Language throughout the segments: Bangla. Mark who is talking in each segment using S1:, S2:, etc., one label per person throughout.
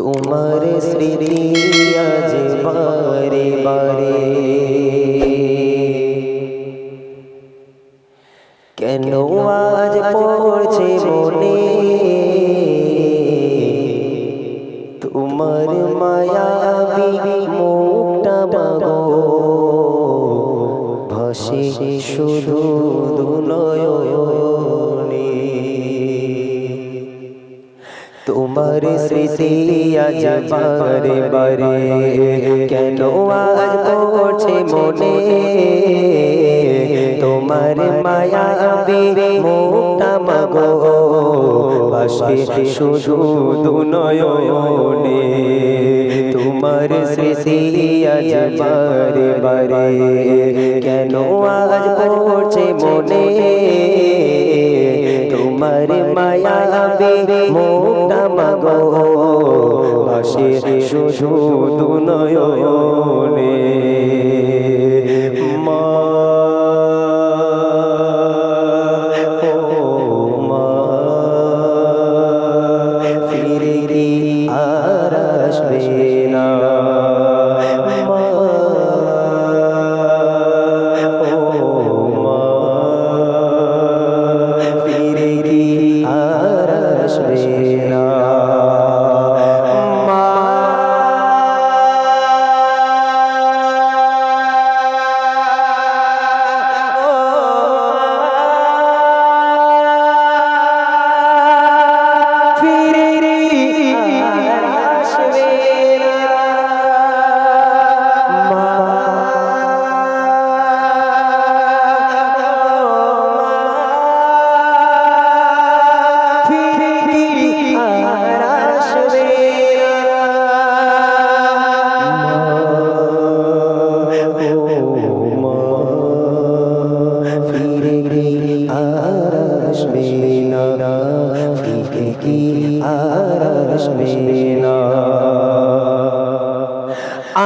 S1: তোমার স্মৃতি আজ বারে বারে। তোমার স্মৃতি আজ বারে বারে কেন আজ পড়ছে মনে? তোমার মায়া মোটা মাগো, বাসে শুধু দুনয়নে তোমার স্মৃতি আজ বারে বারে কেন আজ পড়ছে মনে? তোমার মায়া মোটা মাগো শুধু দুনয়নে। মা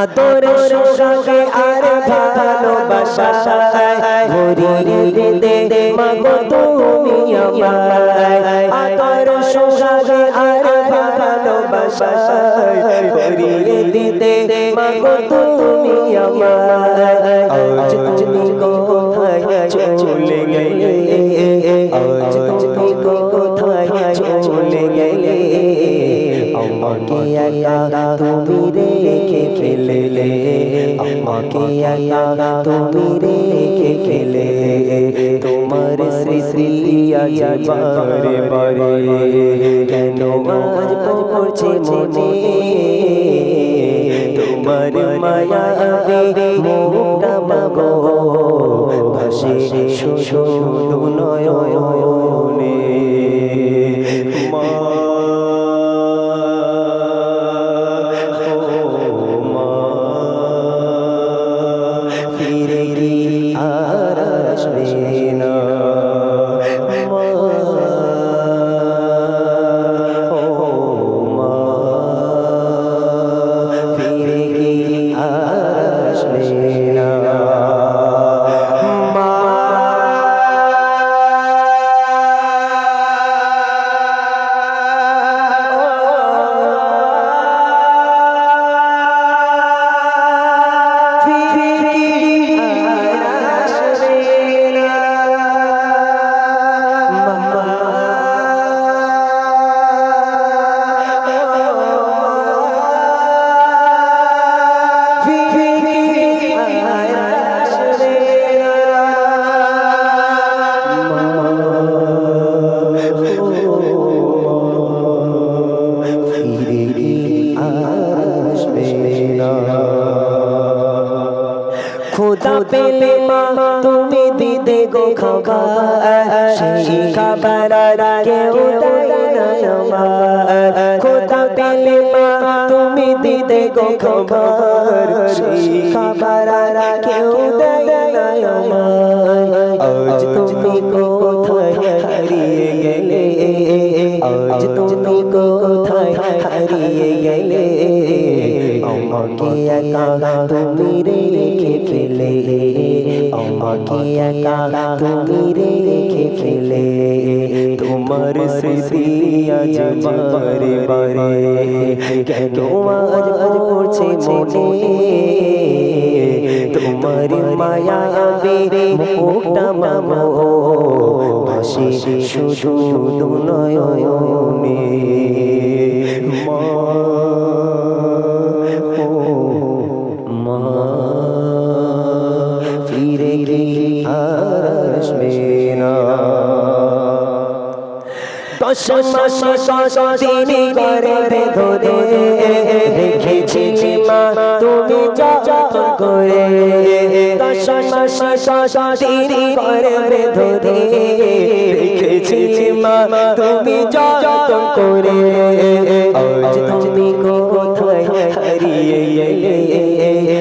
S1: আদর সোহাগে আর ভালোবাসা ভরিয়ে দে মাগো তুমি আমায়। আদর সোহাগে আর ভালোবাসা মাগো তুমি আমায়। আজ তুমি চলে গেলে আমাকে একা তুমি রেখে ফেলে তোমার স্মৃতি আজ বারে বারে কেন আজ পড়ছে মনে তোমার মায়া মোটা মাগো ভাসে শুধু নয়নে পেলে মা তুমি দিতে গো খাবার। সেই খাবার কেউ খোদা পেলে মা, তুমি দিতে গো খাবার। সেই খাবার কেউ আজ তুমি কোথায় হারিয়ে গেলে? আজ তুমি কোথায় হারিয়ে গেলে? আমাকে একা তুমি রেখে ফেলে। আমাকে একা তুমি রেখে ফেলে তোমার স্মৃতি আজ বারে বারে কেন আজ পড়ছে মনে তোমার মায়া বেরে মামো শুধু মা দিন করে ধরে রেখেছি মা তুমি যতন করে দিন করে ধরে রেখেছি মা তুমি যতন করে আজ তুমি কোথায় হারিয়ে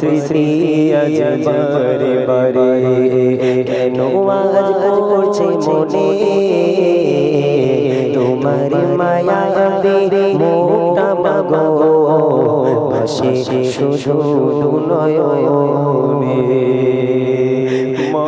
S1: স্মৃতি আজ বারে। বারে কেন আজ পড়ছে মনে? তোমার মায়া দে মোটা মাগো। ভাসে শুধু নয়নে। মা